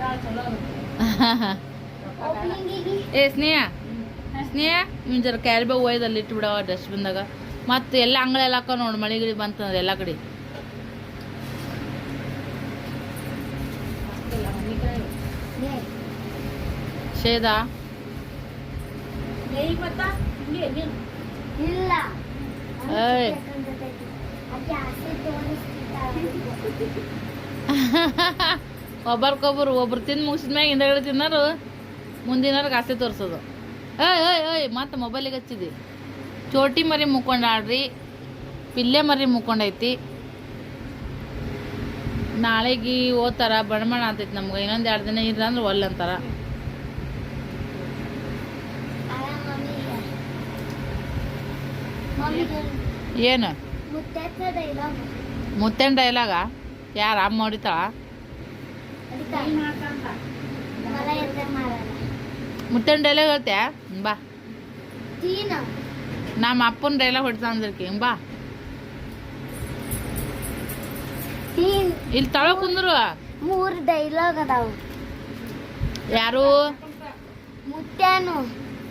ಏ ಸ್ನೇಹ. ಸ್ನೇಹ ಇವ್ನು ಜರ ಕ್ಯಾರಿಬೇ ಒಯ್ದಲ್ಲಿ ಇಟ್ಬಿಡವ ಡಸ್ಟ್ಬಿನ್ದಾಗ ಮತ್ತು ಎಲ್ಲ ಅಂಗಳ ಎಲ್ಲ ಹಾಕೋ ನೋಡಿ ಮಳೆ ಗಿಳಿ ಬಂತಂದ್ರೆ ಎಲ್ಲ ಕಡೆ. ಶೇದಾ ಇಲ್ಲ. ಒಬ್ಬರಿಗೊಬ್ರು ಒಬ್ರು ತಿಂದು ಮುಗಿಸಿದ್ಮ್ಯಾಗ ಹಿಂದಗಡೆ ತಿನ್ನೋರು ಮುಂದಿನವ್ರಿಗೆ ಆಸೆ ತೋರಿಸೋದು. ಏಯ್ ಏಯ್ ಏಯ್ ಮತ್ತೆ ಮೊಬೈಲಿಗೆ ಹಚ್ಚಿದಿ. ಚೋಟಿ ಮರಿ ಮುಕ್ಕೊಂಡಾಡ್ರಿ ಪಿಲ್ಲೆ ಮರಿ ಮುಕ್ಕೊಂಡೈತಿ ನಾಳೆಗೆ ಓದ್ತಾರ ಬಣಬಣ ಆತೈತಿ ನಮ್ಗೆ ಇನ್ನೊಂದು ಎರಡು ದಿನ ಇಲ್ಲ ಅಂದ್ರೆ ಒಲ್ಲೆ ಅಂತಾರ. ಏನು? ಮುತ್ತೆನ್ ಡೈಲಾಗ್ ಯಾರು ಅಮ್ಮ ಹೊಡಿತಾಳ? ಮುತ್ತೇನ್ ಡೈಲಾಗ್ ಹೇಳ್ತ್ಯಾ? ಬಾ. ನಮ್ಮ ಅಪ್ಪನ ಡೈಲಾಗ್ ಹೊಡ್ತಾ ಅಂದಿರ್ಕಿ ಬಾ. ಇಲ್ಲಿ ತಳ ಕುಂದ್ರು. ಮೂರು ಡೈಲಾಗ್ ಅದಾವ. ಯಾರು? ಮುತ್ಯಾನು.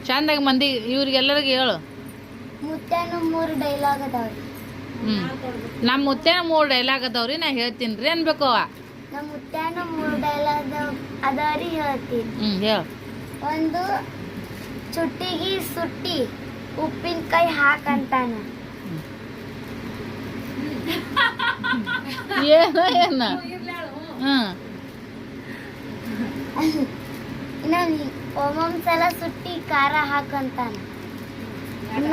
ಚಂದಾಗಿ ಮಂದಿ ಇವ್ರಿಗೆಲ್ಲರಿಗೆ ಹೇಳು. ಮುತ್ಯಾನು ಮೂರು ಡೈಲಾಗ್ ಅದಾವ. ಹ್ಮ್. ನಮ್ಮ ಮುತ್ತೇನ ಮೂರು ಡೈಲಾಗ್ ಅದಾವ್ರಿ ನಾ ಹೇಳ್ತೀನಿ ರೀ ಅನ್ಬೇಕು ನಮ್ಮ ಮುತ್ಯಾನು ಮೂರು ಡೈಲಾಗ್ ಅದಾವ್ರಿ ಹೇಳ್ತೀನಿ. ಹೇಳು. ಒಂದು ಚುಟ್ಟಿಗಿ ಸುಟ್ಟಿ ಉಪ್ಪಿನಕಾಯಿ ಹಾಕಂತಾನ. ಏನ ಸಲ ಸುಟ್ಟಿ ಖಾರ ಹಾಕಂತಾನ.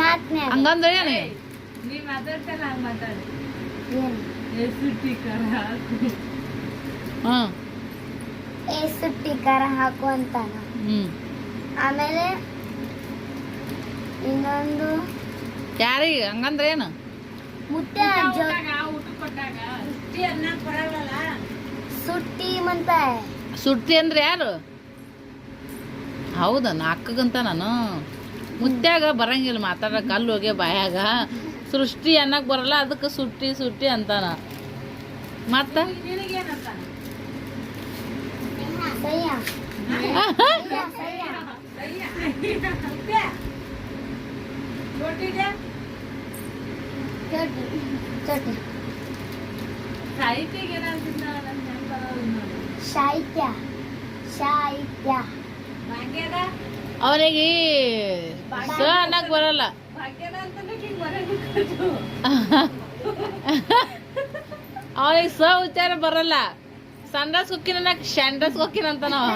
ನಾಲ್ಕನೇ ಹಂಗಂದ್ರೆ ಏನು? ಸುಟ್ಟಿ ಖಾರ ಹಾಕು. ಅಂತಾನ. ಹ್ಞೂ ಆಮೇಲೆ ಇನ್ನೊಂದು ಯಾರಿಗೆ? ಹಂಗಂದ್ರೆ ಏನು? ಮುತ್ತೆ ಸುಟ್ಟಿ ಅಂತ ಸುಟ್ಟಿ ಅಂದ್ರೆ ಯಾರು? ಹೌದಾ ಅಕ್ಕಗಂತ ನಾನು. ಮುತ್ಯಾಗ ಬರಂಗಿಲ್ಲ ಮಾತಾಡಕ್ಕೆ ಕಲ್ಲು ಹೋಗಿ ಬಾಯಾಗ. ಸೃಷ್ಟಿ ಅನ್ನಕ್ ಬರಲ್ಲ ಅದಕ್ಕೆ ಸುಟ್ಟಿ ಸುಟ್ಟಿ ಅಂತಾನ. ಮತ್ತೆ? ಸಾಹಿತ್ಯ ಸಾಹಿತ್ಯ ಅವನಿಗೆ ಸ ಅನ್ನಕ್ ಬರಲ್ಲ. ಅವನಿಗೆ ಸ ಉಚ್ಚಾರ ಬರಲ್ಲ. ಸಂಡಸ್ ಕುಕ್ಕಿನ ಶಂಡಸ್ ಹೊಕ್ಕಿನ ಅಂತ ನಾವು.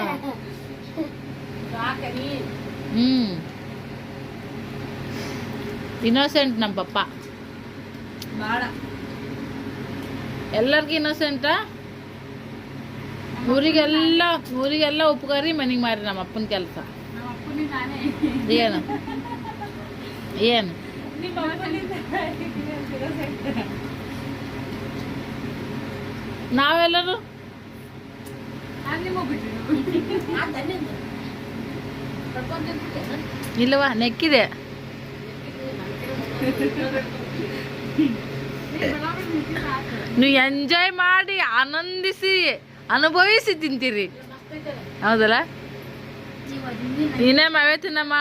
ಹ್ಮ್. ಇನ್ನೋಸೆಂಟ್ ನಮ್ಮ ಪಪ್ಪ. ಎಲ್ಲರಿಗೂ ಇನ್ನೋಸೆಂಟ ಊರಿಗೆಲ್ಲ ಊರಿಗೆಲ್ಲ ಉಪಕಾರಿ ಮನೆಗೆ ಮಾರಿ ನಮ್ಮ ಅಪ್ಪನ ಕೆಲಸ. ಏನು? ಏನು? ನಾವೆಲ್ಲರೂ? ಇಲ್ಲವಾ ನೆಕ್ಕಿದೆ. ನೀವು ಎಂಜಾಯ್ ಮಾಡಿ, ಆನಂದಿಸಿ, ಅನುಭವಿಸಿ ತಿಂತೀರಿ. ಹೌದಲ್ಲ? ಇನ್ನೇ ಮಾವೇ ತಿನ್ನಮ್ಮ?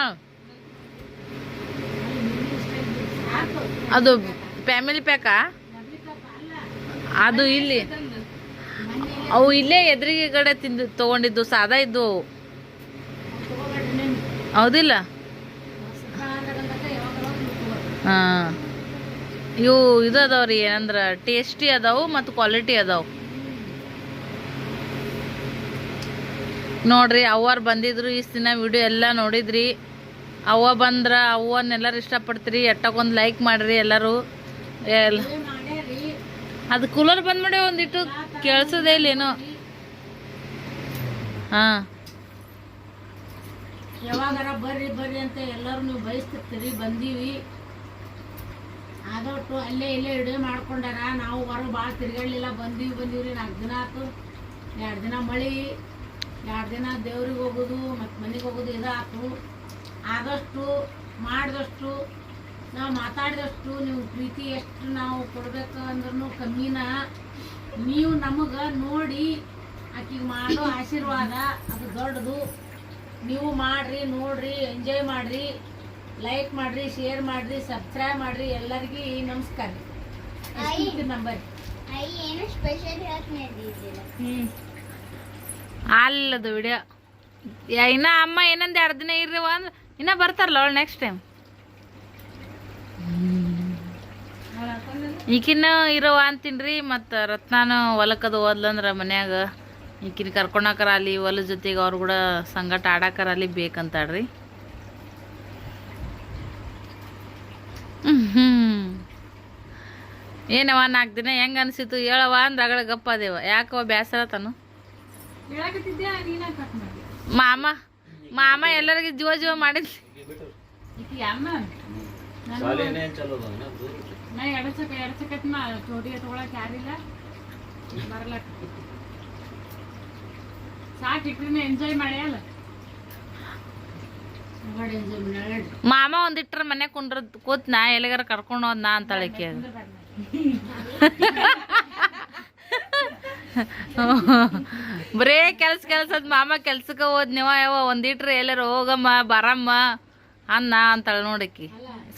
ಅದು ಫ್ಯಾಮಿಲಿ ಪ್ಯಾಕಾ ಅದು ಇಲ್ಲಿ. ಅವು ಇಲ್ಲೇ ಎದುರಿಗೆ ಕಡೆ ತಿಂದು ತಗೊಂಡಿದ್ದು, ಸಾದಾ ಇದ್ದು. ಹೌದಿಲ್ಲ? ಹಾಂ. ಇವು ಇದು ರೀ, ಏನಂದ್ರೆ, ಟೇಸ್ಟಿ ಅದಾವು ಮತ್ತು ಕ್ವಾಲಿಟಿ ಅದಾವು. ನೋಡ್ರಿ, ಅವ್ವಾರು ಬಂದಿದ್ರು ಇಷ್ಟು ದಿನ ವಿಡಿಯೋ ಎಲ್ಲ ನೋಡಿದ್ರಿ. ಅವ್ವ ಬಂದ್ರ ಅವ್ವನ್ನೆಲ್ಲರೂ ಇಷ್ಟಪಡ್ತೀರಿ ಎಟ್ಟಕ್ಕೊಂದು ಲೈಕ್ ಮಾಡ್ರಿ ಎಲ್ಲರೂ. ಎಲ್ಲ ಅದು ಕೂಲರ್ ಬಂದ್ ಮಾಡಿ ಒಂದಿಟ್ಟು ಕೇಳಿಸೋದೇ ಇಲ್ಲೇನೋ ಹಾ. ಯಾವಾಗಾರ ಬರ್ರಿ ಬರ್ರಿ ಅಂತ ಎಲ್ಲರೂ ನೀವು ಬಯಸ್ತಿರ್ತೀರಿ, ಬಂದೀವಿ. ಆದಷ್ಟು ಅಲ್ಲೇ ಇಲ್ಲೇ ಇಡೀ ಮಾಡ್ಕೊಂಡಾರ, ನಾವು ಹೊರಗೆ ಭಾಳ ತಿರ್ಗಾಡ್ಲಿಲ್ಲ, ಬಂದೀವಿ ಬಂದೀವ್ರಿ ನಾಲ್ಕು ದಿನ ಆಯ್ತು ಎರಡು ದಿನ ಮಳೆ, ಎರಡು ದಿನ ದೇವ್ರಿಗೆ ಹೋಗೋದು ಮತ್ತು ಮನೆಗೆ ಹೋಗೋದು ಇದಾಯ್ತು ಆದಷ್ಟು, ಮಾಡಿದಷ್ಟು ನಾವು ಮಾತಾಡಿದಷ್ಟು ನೀವು ಪ್ರೀತಿ ಎಷ್ಟು ನಾವು ಕೊಡ್ಬೇಕು ಅಂದ್ರೂ ಕಮ್ಮಿನ. ನೀವು ನಮಗೆ ನೋಡಿ ಆಕಿಗೆ ಮಾಡೋ ಆಶೀರ್ವಾದ ಅದು ದೊಡ್ಡದು. ನೀವು ಮಾಡ್ರಿ ನೋಡ್ರಿ ಎಂಜಾಯ್ ಮಾಡ್ರಿ ಲೈಕ್ ಮಾಡ್ರಿ ಶೇರ್ ಮಾಡ್ರಿ ಸಬ್ಸ್ಕ್ರೈಬ್ ಮಾಡ್ರಿ ಎಲ್ಲರಿಗೂ ನಮಸ್ಕಾರ. ನಂಬರ್ ಅಲ್ಲದು ವಿಡಿಯೋ. ಇನ್ನ ಅಮ್ಮ ಏನಂದ ಎರಡು ದಿನ ಇರ್ರಿ ಅಂದ್ರೆ ಇನ್ನ ಬರ್ತಾರಲ್ಲ ಅವಳು ನೆಕ್ಸ್ಟ್ ಟೈಮ್ ಈಕಿನ ಇರೋ ಅಂತೀನ್ರಿ ಮತ್ತು ರತ್ನಾನು ಹೊಲಕ್ಕದು ಓದ್ಲಂದ್ರ ಮನ್ಯಾಗ ಈಕಿನ ಕರ್ಕೊಂಡಾಕರ ಅಲ್ಲಿ ಹೊಲ ಜೊತೆಗೆ ಅವ್ರು ಕೂಡ ಸಂಗಟ ಆಡಾಕರ ಅಲ್ಲಿ ಬೇಕಂತಾಳ್ರಿ. ಹ್ಞೂ ಏನವ ನಾಲ್ಕು ದಿನ ಹೆಂಗೆ ಅನಿಸಿತು ಹೇಳವ ಅಂದ್ರೆ ಅಗಳ ಗಪ್ಪ ಅದೇವ. ಯಾಕವ ಬೇಸರ ತಾನು? ಮಾಮ ಮಾಮ ಎಲ್ಲರಿಗೆ ಜೀವ ಜೀವ ಮಾಡಿದ್ಲಿ. ಈಕಿ ಅಮ್ಮ ನಾ ಎಡಚಕ ಎಡಚಕತ್ ನಾ ಚೋಟಿಗೆ ತಗೊಳಕ್ ಯಾರಿಲ್ಲ. ಬರ್ಲಕ್ ಸಾಕ್ ಇಟ್ರಿನ ಎಂಜಾಯ್ ಮಾಡಿ ಅಲ್ಲ? ಎಂಜಾಯ್ ಮಾಮ ಒಂದಿಟ್ರ ಮನೆ ಕುಂಡ್ರ ಕೂತ್ ನಾ ಎಲ್ಲಿಗಾರ ಕರ್ಕೊಂಡು ಹೋದ್ ನಾ ಅಂತಾಳೆ ಆಕಿ ಅದು. ಬರೇ ಕೆಲ್ಸ ಕೆಲ್ಸದ ಮಾಮ ಕೆಲ್ಸಕ್ಕೆ ಹೋದ್ನಿವ ಯಾವ ಒಂದಿಟ್ರ ಎಲ್ಲಾರ ಹೋಗಮ್ಮ ಬರಮ್ಮ ಅನ್ನ ಅಂತಾಳೆ ನೋಡಕ್ಕಿ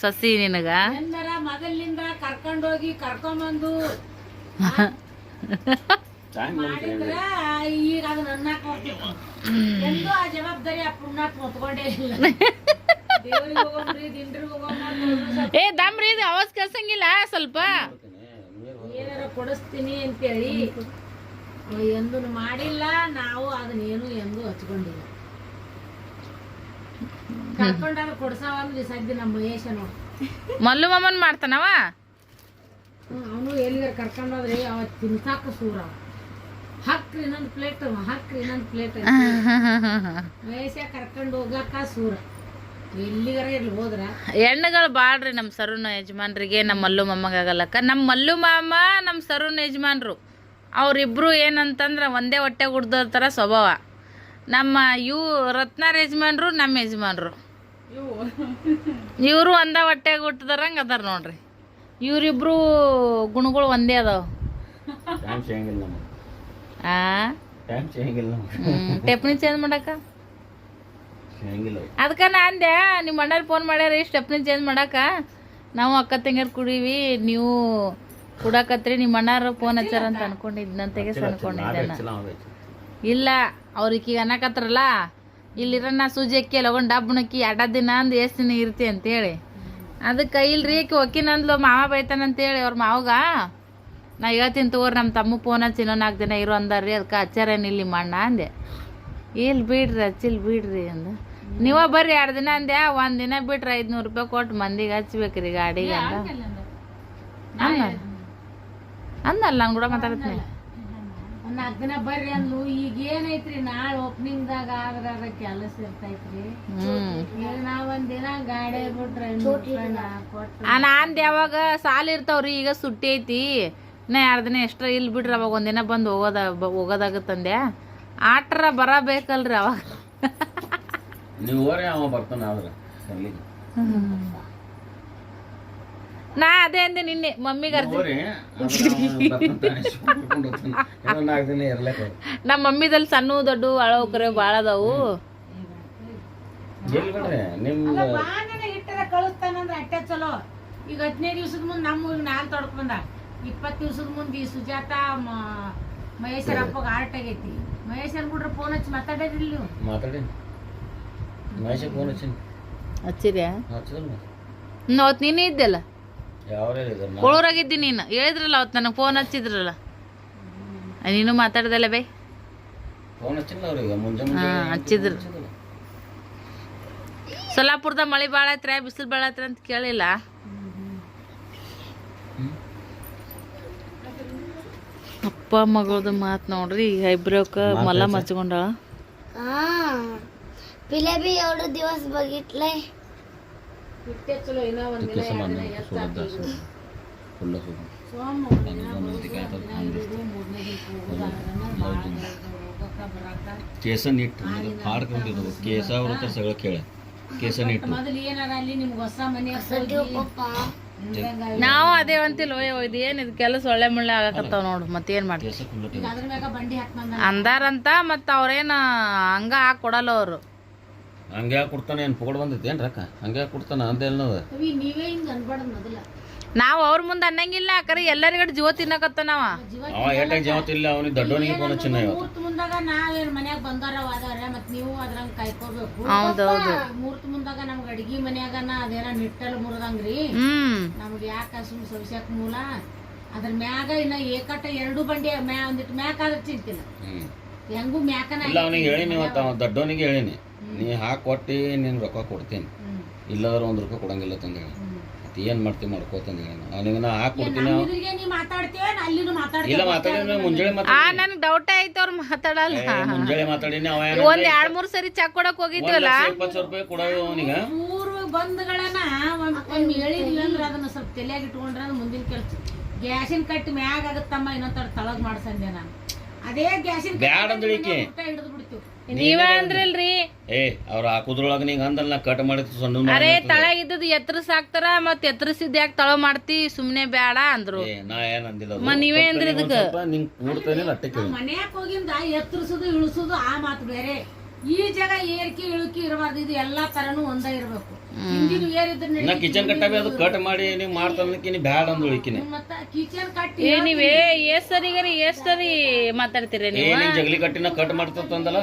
ಸಸಿ ನಿನಗ? ಮೊದಲಿಂದ ಮೊದಲಿನಿಂದ ಕರ್ಕೊಂಡೋಗಿ ಕರ್ಕೊಂಡ್ಬಂದು ಮಾಡಿದ್ರ ಈಗ ಅದು ನನ್ನಾಕ್ ಬರ್ತಿತ್ತು ಎಂದೂ ಆ ಜವಾಬ್ದಾರಿ ಆ ಪುಣ್ಯಾಕ್ ಹೊತ್ಕೊಂಡೇ ಇಲ್ಲ. ಏ ದಮ್ರಿ ಇದು ಅವಾಜ್ ಕಳ್ಸಂಗಿಲ್ಲ ಸ್ವಲ್ಪ. ಏನಾರ ಕೊಡಿಸ್ತೀನಿ ಅಂತೇಳಿ. ಎಂದೂ ಮಾಡಿಲ್ಲ ನಾವು ಅದನ್ನೇನು ಎಂದು ಹಚ್ಕೊಂಡಿಲ್ಲ ಕರ್ಕೊಂಡಾಗ ಕೊಡ್ಸಾವಲ್ರಿ ಸದ್ಯ ನಮ್ಮ ಮಹೇಶ ನೋಡಿ ಮಲ್ಲು ಮಮ್ಮನ್ ಮಾಡ್ತಾನವ? ಅವನು ಎಲ್ಲಿಗಾರ ಕರ್ಕೊಂಡೋದ್ರಿ ಅವ ತಿನ್ಸಾಕ ಸೂರ. ಹಕ್ರಿ ಇನ್ನೊಂದು ಪ್ಲೇಟ್ ಹಕ್ರಿ ಇನ್ನೊಂದು ಪ್ಲೇಟ್ ಮಹೇಶ ಕರ್ಕೊಂಡು ಹೋಗಾಕ ಸೂರ. ಎಲ್ಲಿಗಾರ ಇರ್ಲಿ ಹೋದ್ರ. ಹೆಣ್ಣುಗಳು ಬಾಳ್ರಿ ನಮ್ಮ ಸರುನ ಯಜಮಾನ್ರಿಗೆ ನಮ್ಮ ಮಲ್ಲು ಮಮ್ಮಗಾಗಲ್ಲಕ್ಕ ನಮ್ಮ ಮಲ್ಲು ಮಾಮ ನಮ್ಮ ಸರುನ ಯಜಮಾನ್ರು. ಅವರಿಬ್ರು ಏನಂತಂದ್ರೆ ಒಂದೇ ಹೊಟ್ಟೆ ಗುಡ್ದೋರ್ ಥರ ಸ್ವಭಾವ. ನಮ್ಮ ಇವು ರತ್ನಾರ್ ಯಜಮಾನ್ರು ನಮ್ಮ ಯಜಮಾನ್ರು. ಇವರು ಒಂದೇ ಹೊಟ್ಟೆಗೆ ಗುಟ್ಟದಾರಂಗೆ ಅದಾರ ನೋಡ್ರಿ. ಇವರಿಬ್ರು ಗುಣಗಳು ಒಂದೇ ಅದಾವ. ಟೆಪ್ನಿ ಚೇಂಜ್ ಮಾಡಕ? ಅದಕ್ಕೆ ನಾ ಅಂದೆ ನಿಮ್ಮ ಅಣ್ಣಲ್ಲಿ ಫೋನ್ ಮಾಡ್ಯಾರ ಸ್ಟೆಪ್ನಿ ಚೇಂಜ್ ಮಾಡಕ? ನಾವು ಅಕ್ಕ ತಂಗಿಯರ್ ಕುಡೀವಿ ನೀವು ಕುಡಾಕತ್ರಿ ನಿಮ್ಮ ಅಣ್ಣಾರ ಫೋನ್ ಹಚ್ಚಾರ ಅಂತ ಅನ್ಕೊಂಡಿದ್ನಂತೆಗೆ ಅನ್ಕೊಂಡಿದ್ದೆ ಇಲ್ಲ ಅವ್ರಿಗೆ ಈಗ ಅನ್ನಕತ್ರಲ್ಲ. ಇಲ್ಲಿರ ನಾ ಸೂಜಿ ಅಕ್ಕಿ ಲಗೊಂಡು ಡಬ್ಬಣಕ್ಕಿ ಎರಡ ದಿನ ಅಂದ್ ಎಷ್ಟು ದಿನ ಇರ್ತಿ ಅಂತೇಳಿ ಅದಕ್ಕೆ ಇಲ್ರಿ ಆಕಿ ಮಾವ ಅಂದ್ಲು ಮಾವ ಬೈತಾನಂತೇಳಿ ಅವ್ರ ಮಾವಗ. ನಾ ಹೇಳ್ತೀನಿ ತಗೋರಿ ನಮ್ಮ ತಮ್ಮ ಫೋನ್ ಹಚ್ಚಿ ನಾಲ್ಕು ದಿನ ಇರೋ ಅಂದಾರ್ರಿ ಅದಕ್ಕೆ ಹಚ್ಚಾರೇನು ಇಲ್ಲಿ ಮಣ್ಣ ಅಂದೆ. ಇಲ್ಲಿ ಬಿಡ್ರಿ ಹಚ್ಚಿಲ್ ಬಿಡ್ರಿ ಅಂದ. ನೀವ ಬರ್ರಿ ಎರಡು ದಿನ ಅಂದೆ ಒಂದು ದಿನ ಬಿಟ್ರೆ ಐದ್ನೂರು ರೂಪಾಯಿ ಕೊಟ್ಟು ಮಂದಿಗೆ ಹಚ್ಬೇಕ್ರಿ ಗಾಡಿಗೆ ಅಂದ? ಅನ್ನ ಅಂದಲ್ಲ ನಾನು ಕೂಡ ಮಾತಾಡ್ತೀನಿ. ದಿನ ಬರ್ರಿ ಅಂದ್ಲು. ಈಗ ಏನೈತ್ರಿ ನಾಳೆ ಓಪನಿಂಗ್ದಾಗ ಆದ್ರ ಕೆಲಸ ಇರ್ತೈತ್ರಿ. ಈಗ ನಾವ್ ಒಂದ್ ದಿನ ಗಾಡಿ ಬಿಟ್ರೆ ನಾನ್ ಯಾವಾಗ ಸಾಲ ಇರ್ತಾವ್ರಿ ಈಗ ಸುಟ್ಟಿ ಐತಿ. ನಾ ಎರಡು ದಿನ ಎಕ್ಸ್ಟ್ರಾ ಇಲ್ಲಿ ಬಿಡ್ರಿ ಅವಾಗ ಒಂದಿನ ಬಂದು ಹೋಗೋದ ಹೋಗೋದಾಗತ್ತಂದೆ. ಆಟ್ರ ಬರಬೇಕಲ್ರಿ ಅವಾಗ. ನೀವು ಹೋರಿ ಅವ ಬರ್ತಾನ ಆದ್ರ. ಅಲ್ಲಿಗೆ ನಾ ಅದೇ ಅಂದೆ ನಿನ್ನೆ ಮಮ್ಮಿಗೆ ಅರ್ಜಿ. ನಮ್ಮ ಮಮ್ಮಿದಲ್ಲಿ ಸಣ್ಣ ದೊಡ್ಡ ಅಳೋಕರೆ ಭಾಳ ಅದಾವು. ಎಲ್ಲಿ ಬಿಡ್ರಿ ನಿಮ್ಮ ಬಾಂಧನ ಇಟ್ಟರ ಕಳಿಸ್ತಾನಂದ್ರ ಅಟ್ಟೆ ಚಲೋ. ಈಗ ಹದಿನೈದು ದಿವಸದ ಮುಂದೆ ನಮ್ಮ ಊರಿಗೆ ನಾಲ್ ತೊಡ್ಕ ಬಂದ. ಇಪ್ಪತ್ತು ದಿವ್ಸದ ಮುಂದೆ ಈ ಸುಜಾತ ಮಹೇಶ್ವರ ಅಪ್ಪಗ ಆರ್ಟ್ ಆಗೈತಿ. ಮಹೇಶ್ವರ ಬಿಡ್ರ ಫೋನ್ ಹಚ್ಚಿ ಮಾತಾಡೋದಿಲ್ಲ ನೀವು? ಮಾತಾಡಿ ಮಹೇಶ ಫೋನ್ ಅವತ್ತು ನೀನೇ ಇದ್ದಲ್ಲ ಯಾವ್ಯಾರ ಇದಾರ? ನಾ ಕೊಳೂರಾಗಿದ್ದಿ ನೀನು. ಹೇಳಿದ್ರಲ್ಲ ಅವತ್ತು ನನಗೆ ಫೋನ್ ಹಚ್ಚಿದ್ರಲ್ಲ. ನೀನು ಮಾತಾಡ್ದಲ್ಲ ಬೈ. ಫೋನ್ ಹಚ್ಚಿಲ್ಲ ಅವ್ರಿಗೆ ಮುಂಜಾನೆ ಹಾ, ಮುಂಜಾನೆ ಹಚ್ಚಿದ್ರು. ಸೊಲ್ಲಾಪುರದ ಮಳೆ ಭಾಳ ಐತ್ರಿ ಬಿಸಿಲು ಭಾಳ ಐತ್ರಿ ಅಂತ ಕೇಳಿಲ್ಲ. ಅಪ್ಪ ಮಗಳದು ಮಾತು ನೋಡ್ರಿ ಈಗ ಐಬ್ರೋಕ ಮಲ್ಲ ಮಚ್ಕೊಂಡಾಳ ಹಾ ಪಿಲೇಬಿ ಎರಡು ದಿವಸ ಬಗಿಟ್ಲೆ. ಸಮ ಇಟ್ಟು ಕೇಸ ಅವ್ರ ಹತ್ರ ಸಗಳ ಕೇಳ. ಕೇಸನ್ ಇಟ್ಟು ಮೊದಲು ಏನಾರ ಅಲ್ಲಿ ನಿಮ್ಗೆ ಹೊಸ ಮನೆ ಪಪ್ಪ ನಾವು ಅದೇ ಅಂತಿಲ್ಲ ಇದು ಏನು ಇದು ಕೆಲಸ ಒಳ್ಳೆ ಮುಳ್ಳೆ ಆಗಕತ್ತಾವ ನೋಡು ಮತ್ತೇನು ಮಾಡ್ತೀವಿ ಅಂದಾರಂತ ಮತ್ತ ಅವ್ರೇನ ಹಂಗ ಹಾಕ್ ಕೊಡಲ್ಲ ಅವರು. ಹಂಗೆ ಕೊಡ್ತಾನೆ ಏನ್ ಪುಗಡ್ ಬಂದೈತಿ ಏನು ಹಂಗ್ಯಾಕ್ ಹಂಗೆ ಕೊಡ್ತಾನ ಅಂತ ಏನದ ನೀವೇ ಹಿಂಗ ಅನ್ಬಾರ್ದು ಮೊದಲ. ನಾವು ಅವ್ರ ಮುಂದೆ ಅನ್ನಂಗಿಲ್ಲ ಕರೆ ಎಲ್ಲರಿಗಡೆ ಜೀವ ತಿನ್ನಕತ್ತ ನಾವ. ಅವ ಜಾವತ್ತಿಲ್ಲ ಅವನಿಗೆ ದೊಡ್ಡವನಿಗೆ ಫೋನ್ ಚಿನ್ನ ಇವತ್ತು ಮೂರ್ತ ಮುಂದಾಗ ನಾವೇನ್ ಮನ್ಯಾಗ ಬಂದಾರ ವಾದಾರ ಮತ್ ನೀವು ಅದ್ರಂಗ್ ಕಾಯ್ಕೋಬೇಕು. ಹೌದೌದು ಮೂರ್ತ ಮುಂದಾಗ ನಮ್ಗ ಅಡ್ಗಿ ಮನ್ಯಾಗನ ಅದೇನ ನಿಟ್ಟಲ್ ಮುರಿದಂಗ್ರಿ. ಹ್ಮ್. ನಮ್ಗ ಯಾಕ ಸುಮ್ ಸವಿಸ್ಯಾಕ ಮೂಲ? ಅದ್ರ ಮ್ಯಾಗ ಇನ್ನ ಏಕಟ್ಟ ಎರಡು ಬಂಡಿ ಮ್ಯಾ ಒಂದಿಟ್ಟು ಮ್ಯಾಕ ಆದ್ರ ಚಿಂತಿಲ್ಲ ಹೆಂಗೂ ಮ್ಯಾಕನ ಇಲ್ಲ ಅವನಿಗೆ ಹೇಳಿನಿ ಇವತ್ತು ಅವ ದೊಡ್ಡವನಿಗೆ ಹೇಳಿನಿ. ನೀ ಹಾಕೊಟ್ಟಿ ನಿನ್ ರೊಕ್ಕ ಕೊಡ್ತೀನಿ. ಇಲ್ಲಾದ್ರೂ ಒಂದ್ ರೂಪಾಯಿ ಕೊಡಂಗಿಲ್ಲ ತಂದೆ ಹ್ಮ್. ಮತ್ತೆ ಏನು ಮಾಡ್ತೀವಿ ಮಾಡ್ಕೋತೀನಿ ಹೇಳಿ ಅವನಿಗೆ ನಾ ಹಾಕಿ ಕೊಡ್ತೀನಿ ನಮ್ ನೀ ಮಾತಾಡ್ತೀವ ಅಲ್ಲಿನೂ ಮಾತಾಡ್ತೀವಿ ಇಲ್ಲ ಮಾತಾಡಿದ್ರೆ ಮುಂಜಾನೆ ಆ ಮಾತಾಡಿ. ನನ್ಗೆ ಡೌಟ್ ಆಯ್ತು ಅವ್ರು ಮಾತಾಡಲ್ಲ. ಮುಂಜಾನೆ ಮಾತಾಡಿನಿ ಅವ ಏನಂದ್ರೆ ಒಂದ್ ಎರಡ್ ಮೂರ್ ಸರಿ ಚೆಕ್ ಕೊಡಕ್ ಒಂದ್ ಹೋಗಿದ್ವಲ್ಲ ಲಕ್ಷ ಇಪ್ಪತ್ತು ಸಾವಿರ ರೂಪಾಯಿ ಕೊಡೋದು ಅವನಿಗೆ. ಪೂರ್ವ ಬಂಧುಗಳನ್ನ ಒಮ್ಮೆ ಹೇಳಿದ್ವಿ ಅಂದ್ರೆ ಅದನ್ನ ಸ್ವಲ್ಪ ತಲೆಯಾಗಿ ಇಟ್ಕೊಂಡ್ರೆ ಅದು ಮುಂದಿನ ಕೆಲಸ. ಗ್ಯಾಸಿನ ಕಟ್ಟಿ ಮ್ಯಾಗ ಆಗತ್ತಮ್ಮ ಇನ್ನೊಂದ್ ತಳಗ್ ಮಾಡ್ಸಂದೆ ನಾನು. ಅದೇ ಗ್ಯಾಸಿನ ಬ್ಯಾಡ ಅಂದ್ಳು ಈಕಿ. ಹಿಡಿದು ಬಿಡ್ತೀವಿ ನೀವೇ ಅಂದ್ರಲ್ರಿ ಏ ಅವ್ರ ಹಾಕುದ್ರೊಳಗೆ ನೀಂಗೆ ಅಂದಲ್ಲ ನಾ ಕಟ್ ಮಾಡಿದ್ದು ಸಣ್ಣ ಅರೆ ತಳ ಇದ್ದದ್ ಎತ್ತರಸ್ ಹಾಕ್ತಾರ ಮತ್ ಎತ್ತರಸಿದ್ ಯಾಕೆ ತಳ ಮಾಡ್ತಿ ಸುಮ್ನೆ ಬ್ಯಾಡ ಅಂದ್ರು. ಏ ನಾ ಏನ್ ಅಂದಿಲ್ಲ ಅದು. ಮ ನೀವೇ ಅಂದ್ರಿ ಸ್ವಲ್ಪ ಇದಕ್ಕೆ? ಸ್ವಲ್ಪ ನಿಂಗ್ ಕೂಡ್ತಾನೆ ಅಟ್ಟೆ ಕೇಳಿ ಮನ್ಯಾಗ ಹೋಗಿಂದ ಎತ್ತರಿಸೋದು ಇಳಿಸೋದು ಆ ಮಾತು ಬೇರೆ. ಈ ಜಾಗ ಏರಿಕೆ ಇಳುಕಿ ಇರಬಾರ್ದು ಇದು ಎಲ್ಲಾ ತರನು ಒಂದೇ ಇರಬೇಕು. ಹಿಂದಿನ ಏರಿದ್ರೆ ನಾ ಕಿಚನ್ ಕಟ್ಟಾಬಿ ಅದು ಕಟ್ ಮಾಡಿ ನೀವು ಮಾಡ್ತಾನಕ್ಕೆ ನೀ ಬ್ಯಾಡ ಅಂದ್ಳು ಈಕಿನಿ. ಮತ್ತ ಕಿಚನ್ ಕಟ್ಟಿ ಏ ನೀವೇ ಮಾತಾಡ್ತೀರಿ ಏ ನೀವು? ನೀನ್ ಜಗಲಿ ಕಟ್ಟಿನ ಕಟ್ ಮಾಡ್ತಂದಲ್ಲ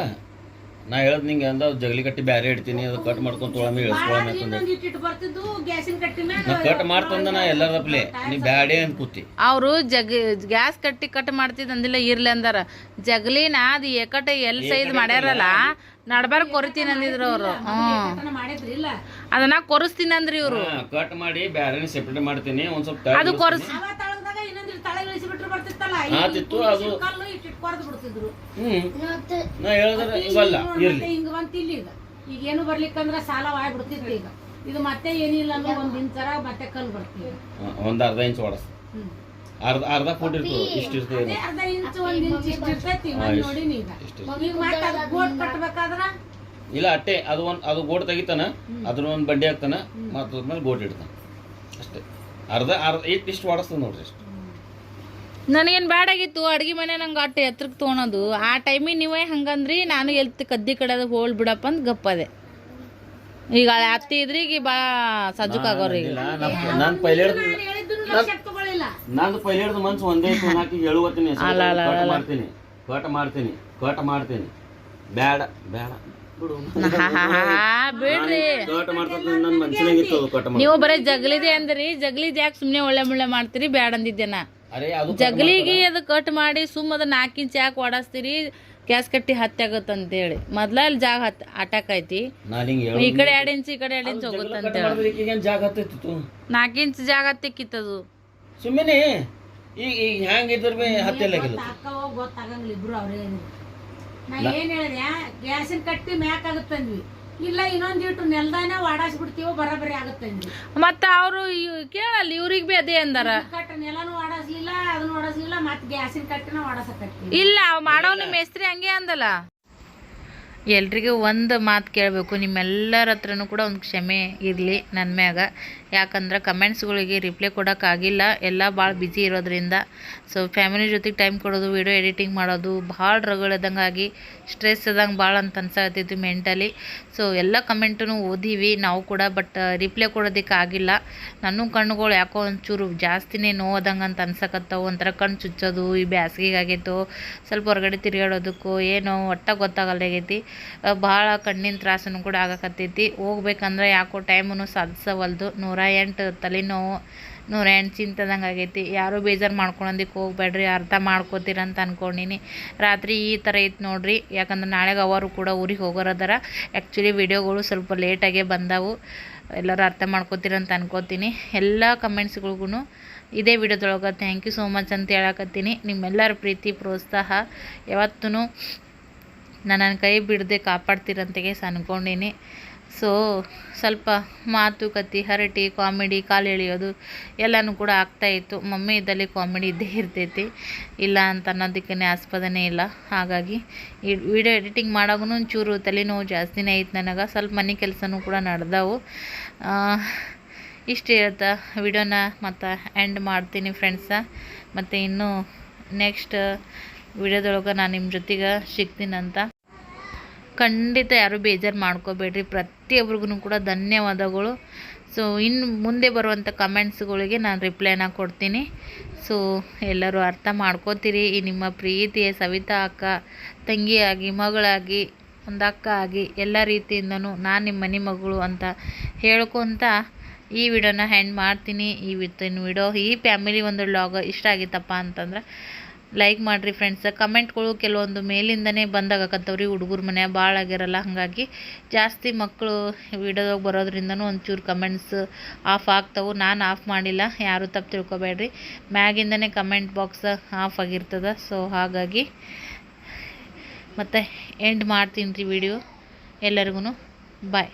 ನಾ ಹೇಳದ್ ನಿಂಗೆ ಅಂದ ಜಗಲಿ ಕಟ್ಟಿ ಬ್ಯಾರೆ ಇಡ್ತೀನಿ ಅದು ಕಟ್ ಮಾಡ್ಕೊಂಡು ತೊಳಮಿ ಇಳಿಸ್ಕೊಳಮಿ ಅಂತಂದ ಇನ್ನೊಂದ್ ಇಟ್ಟಿಟ್ಟು ಬರ್ತಿದ್ದು ಗ್ಯಾಸಿನ ಕಟ್ಟಿ ನಾ ಕಟ್ ಮಾಡ್ತಂದ ನಾ ಎಲ್ಲರಪ್ಲೆ ನೀ ಬ್ಯಾಡೆ ಅಂತ ಕೂತಿ ಅವರು ಜಗ ಗ್ಯಾಸ್ ಕಟ್ಟಿ ಕಟ್ ಮಾಡ್ತಿದ್ ಅಂದಿಲ್ಲ ಇರ್ಲಿ ಅಂದಾರ. ಜಗಲಿನ ಅದು ಏಕಟ ಎಲ್ ಸೈಜ್ ಮಾಡ್ಯಾರಲ್ಲ ನಡಬಾರ ಕೊರಿತೀನಿ ಅಂದಿದ್ರು ಅವರು. ಇಲ್ಲ ಅದನ್ನ ಕೊರಿಸ್ತೀನಿ ಅಂದ್ರಿ ಇವರು. ಕಟ್ ಮಾಡಿ ಬ್ಯಾರೆ ಸೆಪರೇಟ್ ಮಾಡ್ತೀನಿ ಒಂದ್ ಸ್ವಲ್ಪ ಅದು ಕೊರಿಸ್ ಅವ ತಳಗದಾಗ ಇನ್ನೊಂದ್ ತಳ ಇಳಿಸಿ ಬಿಟ್ರೆ ಬರ್ತಿತ್ತಲ್ಲ ಆತಿತ್ತು, ಅದು- ಕೊರ್ದು ಬಿಡ್ತಿದ್ರು. ಹ್ಮ್. ಇವತ್ತು ನಾ ಹೇಳಿದ್ರೆ ಇವಲ್ಲ ಇರ್ಲಿ. ಮತ್ತೆ ಹಿಂಗ ಬಂತ ಇಲ್ಲಿ ಈಗ. ಈಗ ಏನು ಬರ್ಲಿಕ್ಕಂದ್ರ ಸಾಲ ವಾಯ್ ಬಿಡ್ತಿತ್ತು ಈಗ. ಇದು ಮತ್ತೆ ಏನಿಲ್ಲ ಅಂದ್ರೆ ಒಂದ್ ಇಂಚರ ಮತ್ತೆ ಕಲ್ ಬರ್ತೀವಿ ಹ, ಒಂದ್ ಅರ್ಧ ಇಂಚ್ ಹೊಡಸ್. ಹ್ಮ್. ಅರ್ಧ ಅರ್ಧ ಫುಟ್ ಇರ್ತದೆ ಇಷ್ಟ ಇರ್ತದೆ ಅದೇ ಅರ್ಧ ಇಂಚ್ ಒಂದ್ ಇಂಚ್ ಇಷ್ಟ ಇರ್ತೈತಿ ಬಂದ್ ನೋಡಿ ಈಗ. ಇಷ್ಟ ಈಗ ಮತ್ತೆ ಅದು ಗೋಟ್ ಕಟ್ಬೇಕಾದ್ರ? ಇಲ್ಲ ಅಟ್ಟೆ ಅದು ಒಂದು ಅದು ಗೋಡ್ ತೆಗಿತಾನ ಅದ್ರ ಒಂದು ಬಡ್ಡಿ ಹಾಕ್ತಾನ ಮತ್ತ ಅದ್ಮೇಲೆ ಗೋಟ್ ಇಡ್ತಾನ. ಅಷ್ಟೇ. ಅರ್ಧ ಅರ್ಧ ಇಟ್ಟು ಇಷ್ಟು ಹೊಡಸ್ತದ ನೋಡ್ರಿ ಅಷ್ಟು. ನನಗೇನ್ ಬ್ಯಾಡಾಗಿತ್ತು ಅಡುಗೆ ಮನೆ ನಂಗೆ ಅಟ್ಟು ಎತ್ರಕ್ಕೆ ತೊಗೊಳೋದು ಆ ಟೈಮಿಗೆ ನೀವೇ ಹಂಗಂದ್ರಿ ನಾನು ಎಲ್ತಿ ಕದ್ದಿ ಕಡೆದ ಹೋಳ್ ಬಿಡಪ್ಪ ಅಂತ ಗಪ್ಪದೆ. ಈಗ ಅತ್ತಿ ಇದ್ರಿ ಈಗ. ಬಾ ಸಜ್ಜುಕಾಗೋರಿ ನಂದು ಪೈಲೆ ಹಿಡ್ದು ಮನ್ಸು ಒಂದೇ ಇತ್ತು ನಾಕಿ ಹೇಳುವತ್ತೀನಿ ಕಟ್ ಮಾಡ್ತೀನಿ ಕಟ್ ಮಾಡ್ತೀನಿ ಕಟ್ ಮಾಡ್ತೀನಿ. ಬ್ಯಾಡ ಬ್ಯಾಡ. ಬಿಡು ಬಿಡ್ರಿ. ಕಟ್ ಮಾಡ್ತೀನಿ ನನ್ನ ಮನ್ಸಿನಾಗಿತ್ತು ಅದು ಕಟ್ ಮಾಡಿ ನೀವು ಬರೀ ಜಗ್ಲಿದೆ ಅಂದ್ರಿ ಜಗ್ಲಿದ್ ಯಾಕೆ ಸುಮ್ನೆ ಒಳ್ಳೆ ಮುಳ್ಳೆ ಮಾಡ್ತೀರಿ ಬ್ಯಾಡ ಅಂದಿದ್ದೆ ನಾ. ಅರೆ ಅದು ಜಗಲಿಗೆ ಅದು ಕಟ್ ಮಾಡಿ ಸುಮ್ಮ ಅದ ನಾಲ್ಕು ಇಂಚ್ ಯಾಕೆ ಓಡಿಸ್ತೀರಿ ಗ್ಯಾಸ್ ಕಟ್ಟಿ ಹತ್ತಿ ಆಗತ್ತೆ ಅಂತೇಳಿ ಮೊದ್ಲ ಅಲ್ಲಿ ಜಾಗ ಹತ್ ಅಟ್ಯಾಕ್ ಐತಿ ನಾನು ಹಿಂಗೆ ಹೇಳು ಈ ಕಡೆ ಎರಡು ಇಂಚ್ ಈ ಕಡೆ ಎರಡು ಇಂಚ್ ಹೋಗುತ್ತೆ ಅಂತೇಳಿ ನಾಲ್ಕು ಇಂಚ್ ಜಾಗ ಹತ್ತಿಕ್ಕಿತ್ತದು. ಸುಮ್ಮನೆ. ಈಗ ಈಗ ಬಿ ಹತ್ತಿಲ್ಲಾಗಿಲ್ಲ ಅಕ್ಕವ ಗೊತ್ತಾಗಂಗಿಲ್ಲ ಇಬ್ರು ಅವ್ರೇ ನಾ ಏನ್ ಹೇಳಿದೆ ಗ್ಯಾಸಿನ ಕಟ್ಟಿ ಮ್ಯಾಕ್ ಆಗುತ್ತಂದ್ವಿ. ಇಲ್ಲ ಇನ್ನೊಂದ್ ಇಟ್ಟು ನೆಲ್ದಾನ ವಾಡಾಸ್ಬಿಡ್ತೀವೋ ಬರಾಬರಿ ಆಗುತ್ತೆ ಮತ್ತ ಅವರು ಕೇಳಲ್ಲ ಇವ್ರಿಗೆ ಬಿ ಅದೇ ಅಂದಾರ. ಕಟ್ಟ ನೆಲನು ವಾಡಸ್ಲಿಲ್ಲ ಅದನ್ನ ವಾಡಸ್ಲಿಲ್ಲ ಮತ್ ಗ್ಯಾಸಿನ ಕಟ್ಟಿನ ವಾಡಸಕತ್ತಿ. ಇಲ್ಲ ಮಾಡೋನು ಮೇಸ್ತ್ರಿ ಹಂಗೆ ಅಂದಲ್ಲ. ಎಲ್ರಿಗೂ ಒಂದು ಮಾತು ಕೇಳಬೇಕು ನಿಮ್ಮೆಲ್ಲರ ಹತ್ರನೂ ಕೂಡ ಒಂದು ಕ್ಷಮೆ ಇರಲಿ ನನ್ನ ಮ್ಯಾಗ. ಯಾಕಂದ್ರೆ ಕಮೆಂಟ್ಸ್ಗಳಿಗೆ ರಿಪ್ಲೈ ಕೊಡೋಕ್ಕಾಗಿಲ್ಲ ಎಲ್ಲ ಭಾಳ ಬ್ಯುಸಿ ಇರೋದ್ರಿಂದ. ಸೊ ಫ್ಯಾಮಿಲಿ ಜೊತೆಗೆ ಟೈಮ್ ಕೊಡೋದು ವಿಡಿಯೋ ಎಡಿಟಿಂಗ್ ಮಾಡೋದು ಭಾಳ ರಗಳೆದಂಗೆ ಆಗಿ ಸ್ಟ್ರೆಸ್ ಇದ್ದಂಗೆ ಭಾಳ ಅಂತ ಅನ್ಸಾಕತ್ತೈತಿ ಮೆಂಟಲಿ ಸೊ ಎಲ್ಲ ಕಮೆಂಟನ್ನು ಓದೀವಿ ನಾವು ಕೂಡ ಬಟ್ ರಿಪ್ಲೈ ಕೊಡೋದಕ್ಕೆ ಆಗಿಲ್ಲ. ನನ್ನ ಕಣ್ಣುಗಳು ಯಾಕೋ ಒಂಚೂರು ಜಾಸ್ತಿನೇ ನೋವಾದಂಗೆ ಅಂತ ಅನ್ಸಕತ್ತವು. ಒಂಥರ ಕಣ್ಣು ಚುಚ್ಚೋದು, ಈ ಬ್ಯಾಸ್ಗೆಗೆ ಆಗೈತೋ ಸ್ವಲ್ಪ ಹೊರಗಡೆ ತಿರುಗಾಡೋದಕ್ಕೂ ಏನೋ ಒಟ್ಟ ಗೊತ್ತಾಗಲ್ಲಾಗೈತಿ ಭಾಳ ಕಣ್ಣಿನ ತ್ರಾಸನು ಕೂಡ ಆಗಕತ್ತೈತಿ. ಹೋಗ್ಬೇಕಂದ್ರೆ ಯಾಕೋ ಟೈಮನ್ನು ಸಾಧಿಸವಲ್ದು. ನೂರ ಎಂಟು ತಲೆನೋವು ನೂರ ಎಂಟು ಚಿಂತದಂಗೆ ಆಗೈತಿ. ಯಾರೂ ಬೇಜಾರು ಮಾಡ್ಕೊಳೋದಕ್ಕೆ ಹೋಗ್ಬೇಡ್ರಿ, ಅರ್ಥ ಮಾಡ್ಕೋತೀರ ಅಂತ ಅನ್ಕೊಂಡೀನಿ. ರಾತ್ರಿ ಈ ಥರ ಇತ್ತು ನೋಡ್ರಿ. ಯಾಕಂದ್ರೆ ನಾಳೆಗೆ ಅವರು ಕೂಡ ಊರಿಗೆ ಹೋಗೋರದಾರ. ಆ್ಯಕ್ಚುಲಿ ವಿಡಿಯೋಗಳು ಸ್ವಲ್ಪ ಲೇಟಾಗೆ ಬಂದವು. ಎಲ್ಲರೂ ಅರ್ಥ ಮಾಡ್ಕೋತೀರ ಅಂತ ಅನ್ಕೋತೀನಿ. ಎಲ್ಲ ಕಮೆಂಟ್ಸ್ಗಳಿಗೂ ಇದೇ ವಿಡಿಯೋದೊಳಗೆ ಥ್ಯಾಂಕ್ ಯು ಸೋ ಮಚ್ ಅಂತ ಹೇಳಕತ್ತೀನಿ. ನಿಮ್ಮೆಲ್ಲರ ಪ್ರೀತಿ, ಪ್ರೋತ್ಸಾಹ ಯಾವತ್ತೂ ನನ್ನ ಕೈ ಬಿಡದೆ ಕಾಪಾಡ್ತೀರಂತೆಗೆ ಅನ್ಕೊಂಡೀನಿ ಸೊ ಸ್ವಲ್ಪ ಮಾತುಕತೆ ಹರಟಿ, ಕಾಮಿಡಿ, ಕಾಲು ಎಳೆಯೋದು ಎಲ್ಲನೂ ಕೂಡ ಆಗ್ತಾಯಿತ್ತು ಮಮ್ಮಿ ಇದ್ದಲ್ಲಿ ಕಾಮಿಡಿ ಇದ್ದೇ ಇರ್ತೈತಿ. ಇಲ್ಲ ಅಂತ ಅನ್ನೋದಕ್ಕೇ ಆಸ್ಪದನೇ ಇಲ್ಲ. ಹಾಗಾಗಿ ವಿಡಿಯೋ ಎಡಿಟಿಂಗ್ ಮಾಡೋಗೂ ಒಂಚೂರು ತಲೆನೋವು ಜಾಸ್ತಿನೇ ಐತೆ ನನಗೆ. ಸ್ವಲ್ಪ ಮನೆ ಕೆಲಸನೂ ಕೂಡ ನಡೆದವು. ಇಷ್ಟು ಹೇಳ್ತಾ ವಿಡಿಯೋನ ಮತ್ತು ಎಂಡ್ ಮಾಡ್ತೀನಿ ಫ್ರೆಂಡ್ಸ ಮತ್ತು ಇನ್ನೂ ನೆಕ್ಸ್ಟ್ ವಿಡಿಯೋದೊಳಗೆ ನಾನು ನಿಮ್ಮ ಜೊತೆಗೆ ಸಿಗ್ತೀನಂತ ಖಂಡಿತ ಯಾರು ಬೇಜಾರು ಮಾಡ್ಕೋಬೇಡ್ರಿ. ಪ್ರತಿಯೊಬ್ರಿಗೂ ಕೂಡ ಧನ್ಯವಾದಗಳು. ಸೊ ಇನ್ನು ಮುಂದೆ ಬರುವಂಥ ಕಮೆಂಟ್ಸ್ಗಳಿಗೆ ನಾನು ರಿಪ್ಲೈನ ಕೊಡ್ತೀನಿ. ಸೊ ಎಲ್ಲರೂ ಅರ್ಥ ಮಾಡ್ಕೋತೀರಿ. ಈ ನಿಮ್ಮ ಪ್ರೀತಿಯ ಸವಿತಾ ಅಕ್ಕ, ತಂಗಿಯಾಗಿ, ಮಗಳಾಗಿ, ಒಂದು ಅಕ್ಕ ಆಗಿ ಎಲ್ಲ ರೀತಿಯಿಂದನೂ ನಾನು ನಿಮ್ಮ ಮನೆ ಮಗಳು ಅಂತ ಹೇಳ್ಕೊತ ಈ ವಿಡಿಯೋನ ಹ್ಯಾಂಡ್ ಮಾಡ್ತೀನಿ. ಈ ವಿತ್ತಿನ ವಿಡಿಯೋ ಈ ಫ್ಯಾಮಿಲಿ ಒಂದು ಲಾಗ್ ಇಷ್ಟ ಆಗಿತ್ತಪ್ಪ ಅಂತಂದ್ರೆ ಲೈಕ್ ಮಾಡಿರಿ ಫ್ರೆಂಡ್ಸ್ ಕಮೆಂಟ್ಗಳು ಕೆಲವೊಂದು ಮೇಲಿಂದನೇ ಬಂದಾಗತ್ತವ್ರಿ ಹುಡುಗರ ಮನೆ ಭಾಳ ಆಗಿರಲ್ಲ ಹಾಗಾಗಿ ಜಾಸ್ತಿ ಮಕ್ಕಳು ವಿಡಿಯೋದಾಗ ಬರೋದ್ರಿಂದನೂ ಒಂಚೂರು ಕಮೆಂಟ್ಸ್ ಆಫ್ ಆಗ್ತಾವೆ. ನಾನು ಆಫ್ ಮಾಡಿಲ್ಲ, ಯಾರು ತಪ್ಪು ತಿಳ್ಕೊಬೇಡ್ರಿ. ಮ್ಯಾಗಿಂದನೇ ಕಮೆಂಟ್ ಬಾಕ್ಸ್ ಆಫ್ ಆಗಿರ್ತದೆ. ಸೊ ಹಾಗಾಗಿ ಮತ್ತು ಎಂಡ್ ಮಾಡ್ತೀನಿ ರೀ ವಿಡಿಯೋ ಎಲ್ಲರಿಗೂ ಬಾಯ್